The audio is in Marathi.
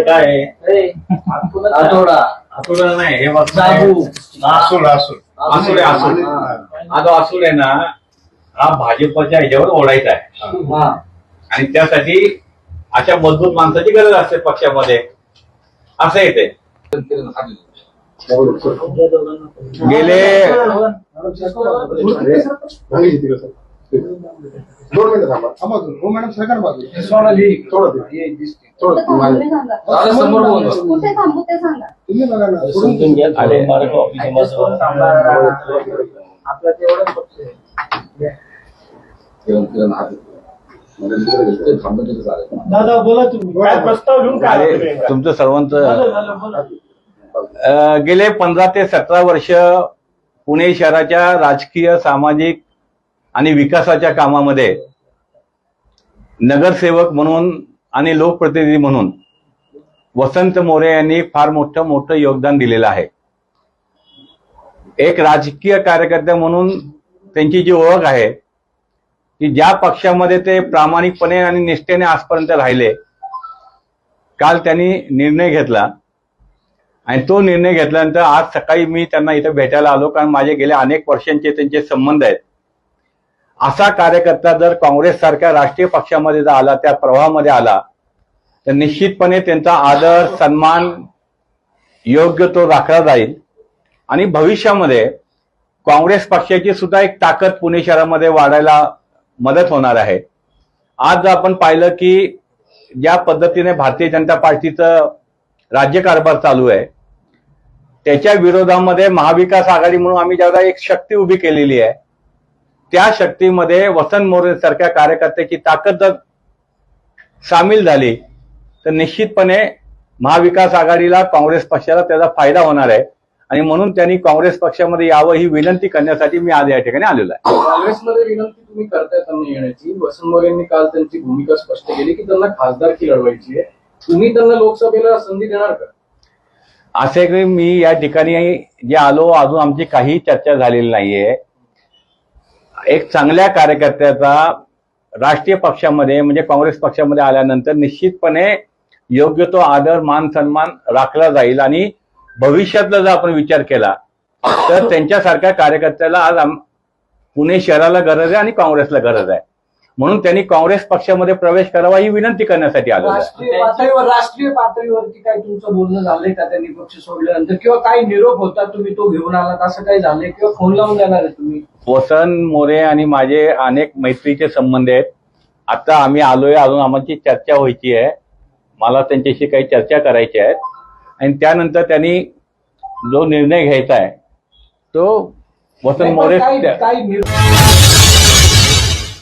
काय आहे? आठवडा आठवडा नाही हे बघ. साबू असूल असूल असूल आहे. हा. ना हा भाजपच्या ह्याच्यावर ओढायचा आहे. हा. आणि त्यासाठी अशा मजबूत माणसाची गरज असते पक्षामध्ये. असं येते गेले. दोन मिनिटं थांबा. थांबा तुम्ही. हो मॅडम सरकार बाजू सोनाली थोडं थोडं कुठे थांबू ते सांगा. दादा समोर बोल. कुठे थांबू ते सांगा. तुम्ही बघा ना सोडून आले. आपला तेवढाच पक्ष आहे. दादा बोला तुम्ही. काय प्रस्ताव घेऊन काय तुमचं सर्वांचं गेले पंधरा ते सतरा वर्ष पुणे शहराच्या राजकीय सामाजिक आणि विकासाच्या कामामध्ये नगरसेवक म्हणून आणि लोकप्रतिनिधी म्हणून वसंत मोरे यांनी फार मोठं मोठं योगदान दिलेलं आहे. एक राजकीय कार्यकर्ते म्हणून त्यांची जी ओळख आहे की ज्या पक्षामध्ये ते प्रामाणिकपणे आणि निष्ठेने आजपर्यंत राहिले काल त्यांनी निर्णय घेतला. आणि तो निर्णय घेतल्यानंतर आज सकाळी मी त्यांना इथं भेटायला आलो कारण माझे गेले अनेक वर्षांचे त्यांचे संबंध आहेत. असा कार्यकर्ता जर काँग्रेस सारख्या राष्ट्रीय पक्षामध्ये जर आला त्या प्रवाहामध्ये आला तर निश्चितपणे त्यांचा आदर सन्मान योग्य तो राखला जाईल. आणि भविष्यामध्ये काँग्रेस पक्षाची सुद्धा एक ताकद पुणे शहरामध्ये वाढायला मदत होणार आहे. आज जर आपण पाहिलं की ज्या पद्धतीने भारतीय जनता पार्टीचं राज्यकारभार चालू आहे त्याच्या विरोधामध्ये महाविकास आघाडी म्हणून आम्ही ज्यादा एक शक्ती उभी केलेली आहे त्या शक्तीमध्ये वसंत मोरे सारख्या कार्यकर्त्याची ताकद जर सामील झाली तर निश्चितपणे महाविकास आघाडीला काँग्रेस पक्षाला त्याचा फायदा होणार आहे. आणि म्हणून त्यांनी काँग्रेस पक्षामध्ये यावं ही विनंती करण्यासाठी मी आज या ठिकाणी आलेलो आहे. काँग्रेसमध्ये विनंती तुम्ही करताय त्यांना येण्याची. वसंत मोरेंनी काल त्यांची भूमिका स्पष्ट केली की त्यांना खासदारकी लढवायची आहे. तुम्ही त्यांना लोकसभेला संधी देणार का? असे मी या ठिकाणी जे आलो अजून आमची काही चर्चा झालेली नाहीये. एक चांगल्या कार्यकर्त्याचा राष्ट्रीय पक्षामध्ये म्हणजे काँग्रेस पक्षामध्ये आल्यानंतर निश्चितपणे योग्य तो आदर मान सन्मान राखला जाईल आणि भविष्यातला जर आपण विचार केला तर त्यांच्यासारख्या कार्यकर्त्याला आज पुणे शहराला गरज आहे आणि काँग्रेसला गरज आहे. म्हणून त्यांनी काँग्रेस पक्षामध्ये प्रवेश करावा ही विनंती करण्यासाठी आलो राष्ट्रीय पातळीवरती काय तुमचं बोलणं झालंय का? त्यांनी पक्ष सोडल्यानंतर किंवा काही निरोप होता तुम्ही तो घेऊन आलात? असं काही झालंय किंवा फोन लावून देणार आहे तुम्ही? वसंत मोरे आणि माझे अनेक मैत्रीचे संबंध आहेत. आता आम्ही आलोय अजून आमची चर्चा व्हायची आहे. मला त्यांच्याशी काही चर्चा करायची आहेत आणि त्यानंतर त्यांनी जो निर्णय घ्यायचा आहे तो वसंत मोरे